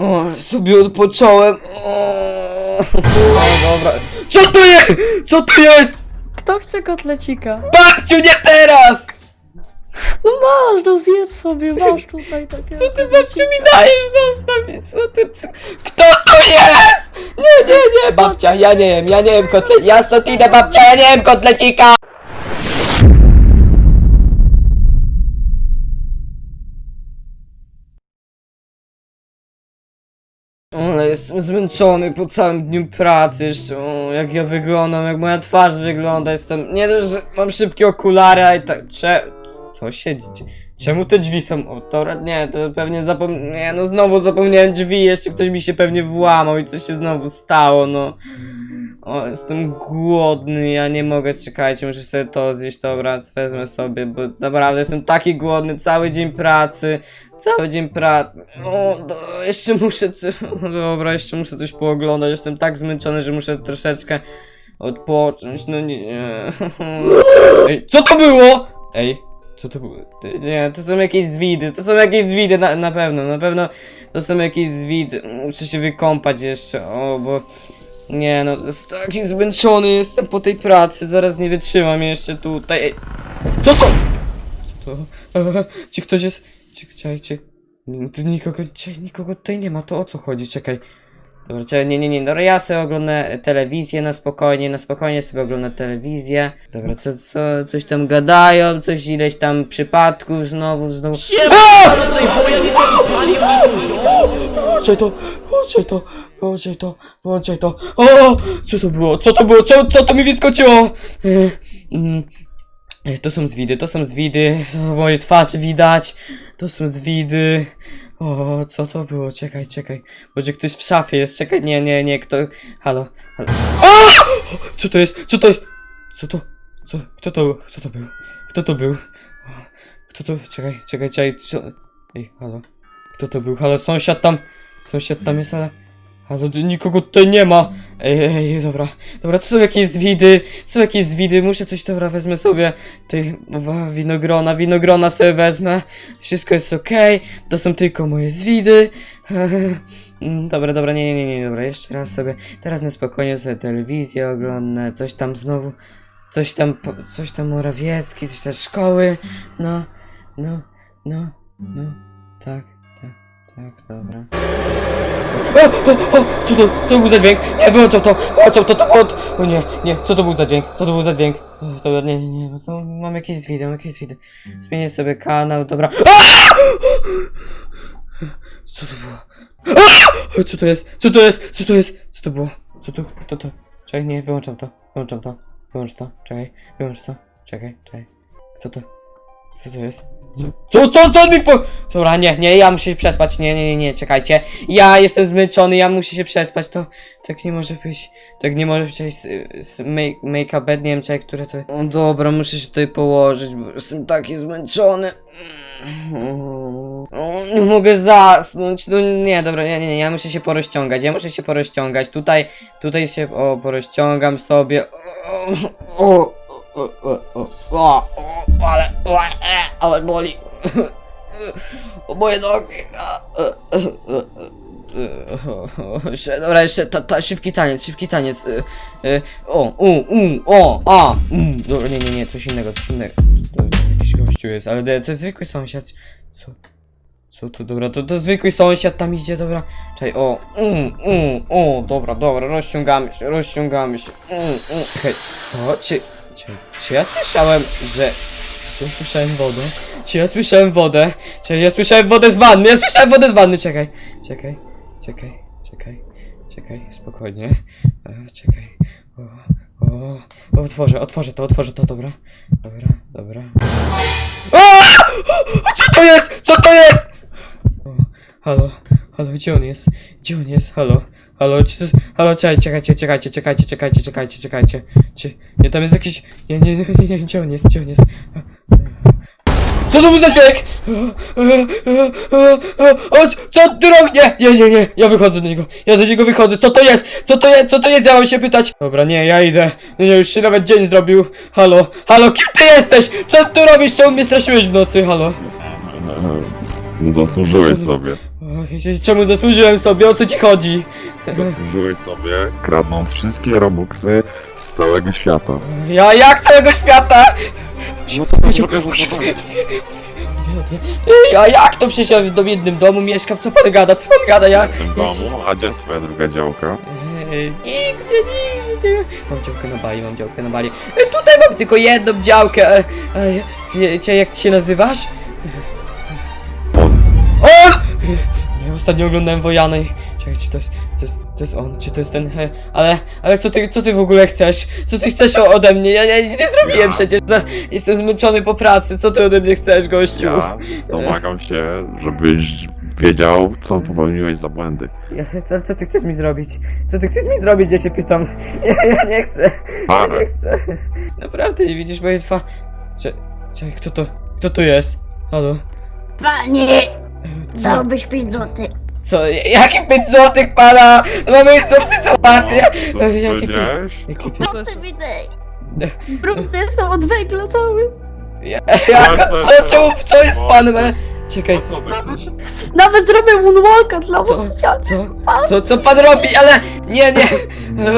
O, sobie odpocząłem. O, o, dobra. Co to jest? Co to jest? Kto chce kotlecika? Babciu, nie teraz! No masz, no zjedz sobie, masz tutaj takie. Co ty babciu mi dajesz? Zostaw mnie, co ty... co- Kto to jest? Nie, nie, nie, babcia, ja nie wiem, ja nie wiem kotle... Ja stąd idę, babcia, ja nie wiem kotlecika! Ale jestem zmęczony po całym dniu pracy jeszcze, o, jak ja wyglądam, jak moja twarz wygląda, jestem, nie dość, że mam szybkie okulary, a i tak, cze... co się dzieje? Czemu te drzwi są, o, dobra, nie, to pewnie zapomniałem, nie, no znowu zapomniałem drzwi, jeszcze ktoś mi się pewnie włamał i coś się znowu stało, no. O, jestem głodny, ja nie mogę, czekajcie, muszę sobie to zjeść, dobra, wezmę sobie, bo naprawdę jestem taki głodny, cały dzień pracy, cały dzień pracy, o, do, jeszcze muszę, dobra, jeszcze muszę coś pooglądać, jestem tak zmęczony, że muszę troszeczkę odpocząć, no nie, nie. Ej, co to było? Ej, co to było? Nie, to są jakieś zwidy, to są jakieś zwidy, na, na pewno, na pewno to są jakieś zwidy, muszę się wykąpać jeszcze, o, bo... Nie no, jestem taki zmęczony jestem po tej pracy, zaraz nie wytrzymam jeszcze tutaj. Ej, Co to? Co to? Eee, Czy ktoś jest? Czekajcie? Tu nikogo, czy, nikogo tutaj nie ma, to o co chodzi? Czekaj. Dobra, czekaj, nie, nie, nie, dobra, ja sobie oglądam telewizję na spokojnie, na spokojnie sobie oglądam telewizję. Dobra, co, co, coś tam gadają, coś ileś tam przypadków znowu, znowu. Włączaj to, włączaj to, włączaj to, włączaj to. O! Co to było? Co to było? Co, co to mi wyskoczyło? E, mm. E, To są zwidy, to są zwidy. To moje twarz widać. To są zwidy. O, co to było? Czekaj, czekaj. Może ktoś w szafie jest. Czekaj, nie, nie, nie, kto. Halo, halo. A! Co to jest? Co to jest? Co to? Co? Kto to? Kto to był? Kto to był? Kto to? Czekaj, czekaj, czekaj. Co? Ej, halo. Kto to był? Halo, sąsiad tam. Sąsiad tam jest, ale. Ale nikogo tutaj nie ma. Ej, ej, ej, dobra. Dobra, to są jakieś zwidy. Są jakieś zwidy. Muszę coś, dobra, wezmę sobie. Tej winogrona, winogrona sobie wezmę. Wszystko jest okej. To są tylko moje zwidy. Mm, Dobra, dobra, nie, nie, nie, nie, dobra, jeszcze raz sobie. Teraz na spokojnie sobie telewizję oglądnę. Coś tam znowu. Coś tam, coś tam Morawiecki, coś tam szkoły. No, no, no, no. Tak, tak, dobra. O, o, o, co to, co to był za dźwięk? Nie, wyłączał to, wyłączał to, to było... O nie, nie, co to był za dźwięk? Co to był za dźwięk? O, dobra, nie, nie, nie, znowu mam jakieś zwidy, mam jakieś zwidy. Zmienię sobie kanał, dobra. A! Co to było? A! Co to jest? Co to jest? Co to jest? Co to było? Co to, to, to? Czekaj, nie, wyłączam to, wyłączam to, wyłącz to, czekaj, wyłącz to, czekaj, czekaj. Kto to? Co to jest? Co, co, co, mi po... Dobra, nie, nie, ja muszę się przespać, nie, nie, nie, nie, czekajcie. Ja jestem zmęczony, ja muszę się przespać, to tak nie może być, tak nie może być z, z make, make bed, nie wiem, czekaj, które to... O, dobra, muszę się tutaj położyć, bo jestem taki zmęczony. O, nie mogę zasnąć, no nie, dobra, nie, nie, nie, ja muszę się porozciągać, ja muszę się porozciągać, tutaj, tutaj się, o, porozciągam sobie, o, o, o, ale, e, ale boli, moje nogi, e, e, e, e, dobra, jeszcze ta, ta, szybki taniec, szybki taniec, e, e, o, u, u, o, a, mm, dobra, nie, nie, nie, coś innego, coś innego, jakiś gościu jest, ale to jest zwykły sąsiad, co, co to, dobra, to, to zwykły sąsiad tam idzie, dobra, czekaj, o, um, um, o, dobra, dobra, rozciągamy się, rozciągamy się, um, um, hej, co, czy, czy, ja słyszałem, że, czy ja słyszałem wodę, czy ja słyszałem wodę, czy ja słyszałem wodę z wanny, ja słyszałem wodę z wanny, czekaj, czekaj, czekaj, czekaj, czekaj, spokojnie, e, czekaj, o, o, otworzę, otworzę to, otworzę to, dobra, dobra, dobra. A! Co to jest? Co to jest? O, halo, halo, gdzie on jest? Gdzie on jest? Halo, halo, jest... Halo, czekajcie, czekajcie, czekajcie, czekajcie, czekajcie, czekajcie, czekajcie. Czy... Nie, tam jest jakiś... Nie, nie, nie, nie, nie, gdzie on jest? Gdzie on jest? Co to był za dźwięk? O, co ty robisz? Nie, nie, nie, nie, ja wychodzę do niego, ja do niego wychodzę, co to jest? Co to jest? Co to jest? Ja mam się pytać. Dobra, nie, ja idę. Nie, już się nawet dzień zrobił. Halo, halo, kim ty jesteś? Co tu robisz? Czemu mnie straszyłeś w nocy? Halo. Zasłużyłeś sobie. Czemu zasłużyłem sobie? O co ci chodzi? Zasłużyłeś sobie, kradnąc wszystkie robuxy z całego świata. Ja jak całego świata? No to Chodź, pokażę, chodź. co to jest. Ej, A jak to przecież ja w jednym domu mieszkam? Co pan gada? Co pan gada? Ja... W tym domu, a gdzie jest twoja druga działka? Ej, Nigdzie, nigdzie. Mam działkę na Bali, mam działkę na Bali. Ej, Tutaj mam tylko jedną działkę. Ej, Ej, Wiecie jak ty się nazywasz? Ja ostatnio oglądałem Wojanej. Czekaj, czy to jest, to jest, to jest on, czy to jest ten, he, ale, ale co ty, co ty w ogóle chcesz? Co ty chcesz ode mnie? Ja, ja nic nie zrobiłem Ja? przecież, za- jestem zmęczony po pracy, co ty ode mnie chcesz, gościu? Ja domagam się, żebyś wiedział, co popełniłeś za błędy. Ja, co, co ty chcesz mi zrobić? Co ty chcesz mi zrobić, ja się pytam. Ja, ja nie chcę, ja nie chcę. Naprawdę, nie widzisz mojej twa... Cze- Czekaj, kto to, kto to jest? Halo? Panie, Co? dałbyś 5 złotych. Co? Jakie 5 złotych pana? Mamy tą sytuację! Co Ej, jakie powiedziałeś? Jakie ty? Brudne są od węgla cały. Jaka? Co, czemu, co jest z panem? e? Czekaj, co ty chcesz? Nawet zrobię moonwalka dla Co? co? Co, co pan robi? Ale nie, nie!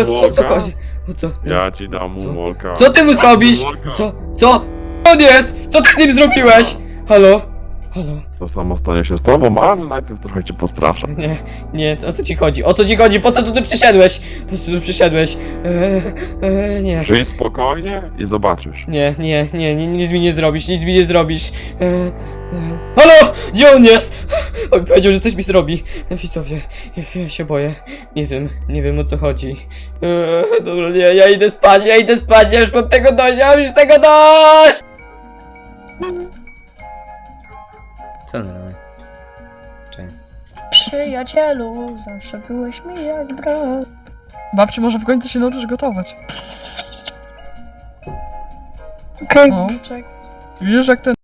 O, o co chodzi? O co? Ja ci dam Co? moonwalka. Co ty mu zrobisz? Co? Co? On jest! Co ty z nim zrobiłeś? Halo? Halo? To samo stanie się z tobą, ale najpierw trochę cię postraszę. Nie, nie, o co ci chodzi? O co ci chodzi? Po co tu, tu przyszedłeś? Po co tu przyszedłeś? Eee, eee, nie. Żyj spokojnie i zobaczysz. Nie, nie, nie, nie, nic mi nie zrobisz, nic mi nie zrobisz. Eee, eee. Halo! Gdzie on jest? On powiedział, że coś mi zrobi. Widzowie, ja, ja się boję. Nie wiem, nie wiem o co chodzi. Eee, dobra, nie, ja idę spać, ja idę spać, ja już mam tego dość, ja mam już tego dość! Co on robi? Czekaj. Przyjacielu, zawsze byłeś mi jak brat. Babci, może w końcu się nauczysz gotować. Okej, czek. Widzisz, jak ten